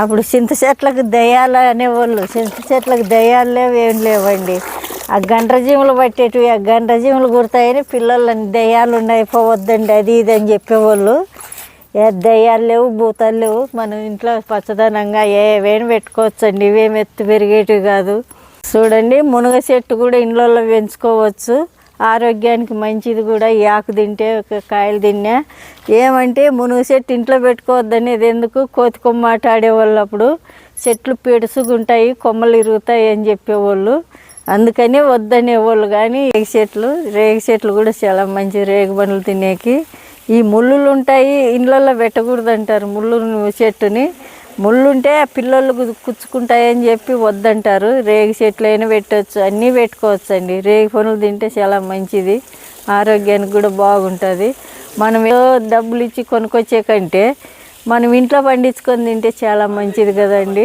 అప్పుడు చింత చెట్లకు దయ్యాలు అనేవాళ్ళు. చింత చెట్లకు దయ్యాలు లేవు ఏం లేవండి. ఆ గండ్రజీములు పట్టేటివి ఆ గండ్రజీములు కుడతాయని పిల్లలని దయ్యాలు ఉన్నాయి పోవద్దండి అది ఇది అని చెప్పేవాళ్ళు. ఏ దయ్యాలు లేవు భూతాలు లేవు. మనం ఇంట్లో పచ్చదనంగా ఏవేమి పెట్టుకోవచ్చండి ఇవేమి ఎత్తు పెరిగేటివి కాదు. చూడండి మునగ చెట్టు కూడా ఇండ్లలో పెంచుకోవచ్చు. ఆరోగ్యానికి మంచిది కూడా. ఈ ఆకు తింటే ఒక కాయలు తిన్నా. ఏమంటే మునుగు చెట్టు ఇంట్లో పెట్టుకోవద్దని ఎందుకు? కోతి కొమ్మాట ఆడేవాళ్ళు అప్పుడు. చెట్లు పెడుసుకుంటాయి కొమ్మలు ఇరుగుతాయి అని చెప్పేవాళ్ళు. అందుకనే వద్దనేవాళ్ళు కానీ రేగి చెట్లు రేగి చెట్లు కూడా చాలా మంచి రేగి బండ్లు తినేకి. ఈ ముళ్ళులు ఉంటాయి ఇండ్లలో పెట్టకూడదు అంటారు ముళ్ళు చెట్టుని. ముళ్ళుంటే పిల్లలు కుచ్చుకుంటాయని చెప్పి వద్దంటారు. రేగి చెట్లు అయినా పెట్టవచ్చు అన్నీ పెట్టుకోవచ్చు అండి రేగి పనులు తింటే చాలా మంచిది. ఆరోగ్యానికి కూడా బాగుంటుంది. మనం ఏదో డబ్బులు ఇచ్చి కొనుక్కొచ్చే కంటే మనం ఇంట్లో పండించుకొని తింటే చాలా మంచిది కదండి.